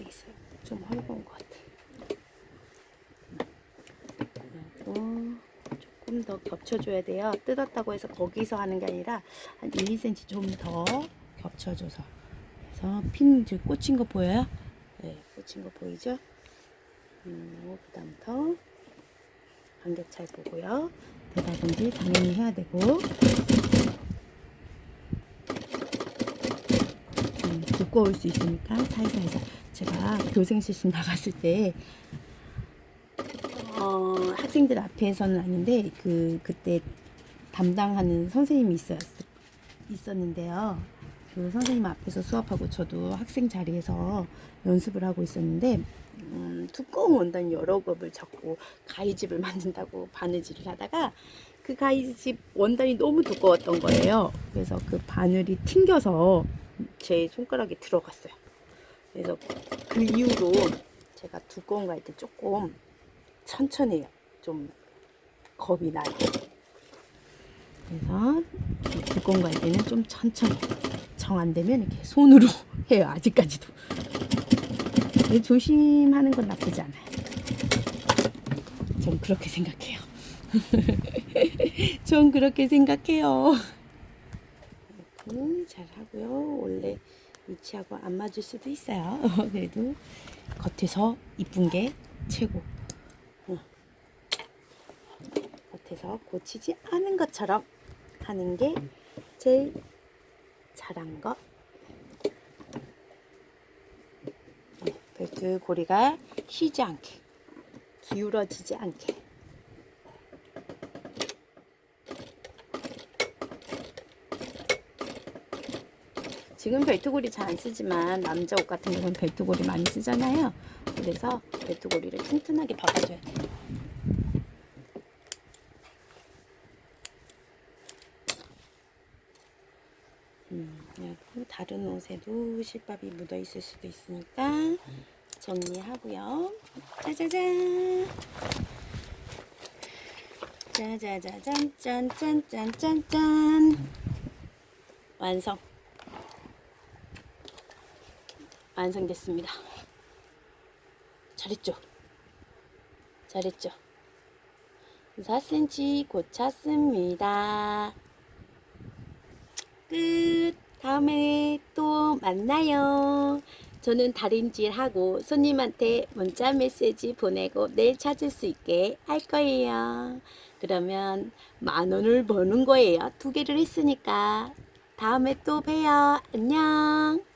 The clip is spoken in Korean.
되겠어요. 좀 헐거운 것 같아. 조금 더 겹쳐줘야 돼요. 뜯었다고 해서 거기서 하는 게 아니라 한 1, 2cm 좀 더 겹쳐줘서. 그래서 핀 지금 꽂힌 거 보여요? 네, 꽂힌 거 보이죠? 음, 그다음부터 간격 잘 보고요. 대다든지 당연히 해야 되고. 음, 두꺼울 수 있으니까 사이사이사 제가 교생 실습 나갔을 때 어, 학생들 앞에서는 아닌데 그 그때 담당하는 선생님이 있었 있었는데요. 그 선생님 앞에서 수업하고 저도 학생 자리에서 연습을 하고 있었는데 음, 두꺼운 원단 여러 겹을 잡고 가위집을 만든다고 바느질을 하다가 그 가위집 원단이 너무 두꺼웠던 거예요. 그래서 그 바늘이 튕겨서 제 손가락에 들어갔어요. 그래서 그 이후로 제가 두꺼운 거 할 때 조금 천천히 해요. 좀 겁이 나요. 그래서 이 두꺼운 거 할 때는 좀 천천히 정 안 되면 이렇게 손으로 해요. 아직까지도. 조심하는 건 나쁘지 않아요. 전 그렇게 생각해요. 전 그렇게 생각해요. 이렇게 잘 하고요. 원래 위치하고 안 맞을 수도 있어요. 그래도 겉에서 이쁜 게 최고. 어. 겉에서 고치지 않은 것처럼 하는 게 제일 잘한 것. 네, 벨트 고리가 쉬지 않게, 기울어지지 않게. 지금 벨트고리 잘 안 쓰지만 남자 옷 같은 경우는 벨트고리 많이 쓰잖아요. 그래서 벨트고리를 튼튼하게 박아줘야 돼요. 음, 그리고 다른 옷에도 실밥이 묻어 있을 수도 있으니까 정리하고요. 짜자잔. 짜자자잔 짠짠짠짠짠짠 완성. 완성됐습니다. 잘했죠? 잘했죠? 4cm 고쳤습니다. 끝. 다음에 또 만나요. 저는 다림질 하고 손님한테 문자 메시지 보내고 내일 찾을 수 있게 할 거예요. 그러면 만 원을 버는 거예요. 두 개를 했으니까. 다음에 또 봬요. 안녕.